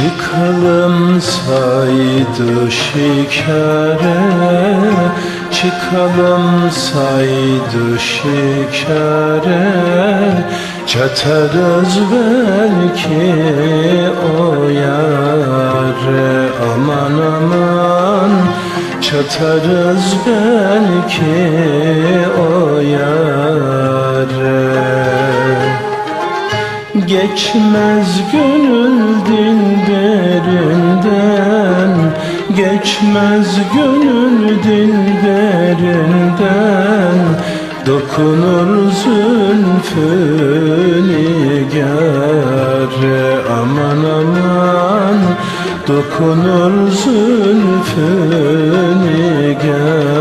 Saralım saydı şikare Çıkalım saydı şikare. Çatarız belki o yare Aman aman. Çatarız belki o yare Geçmez gönül dilberinden Geçmez gönül dilberinden Dokunur zülfü nigare Aman aman. Dokunur zülfü nigare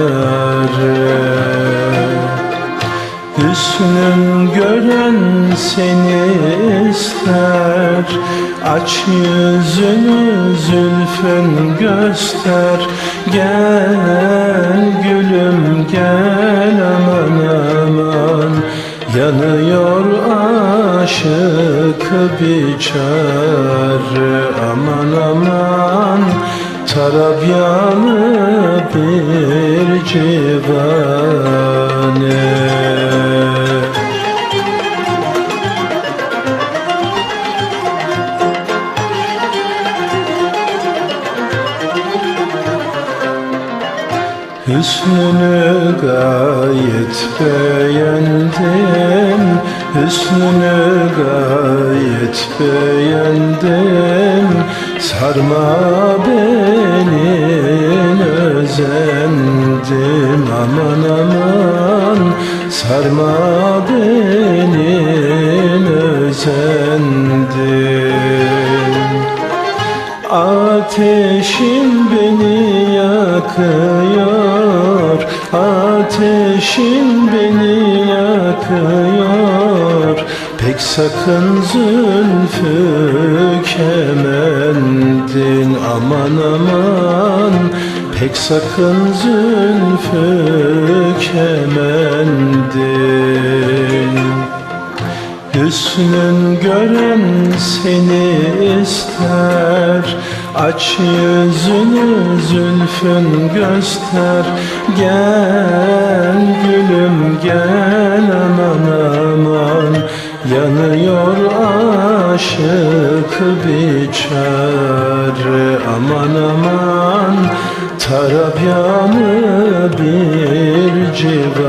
Hüsnün gören seni Aç yüzünü zülfün göster. Gel gülüm gel aman aman. Yanıyor aşık biçare. Aman aman Tarabyanı bir civane Hüsnünü gayet beğendim. Hüsnünü gayet beğendim. Sarma beni özendim. Aman aman. Sarma beni özendim Ateşin beni yakıyor. Ateşin beni yakıyor. Pek sakın zülfü kemendin. Aman aman. Pek sakın zülfü kemendin. Hüsnün gören seni ister. Aç yüzünü zülfün göster. Gel gülüm gel aman aman. Yanıyor aşık biçare Aman aman Tarab yanı bir civan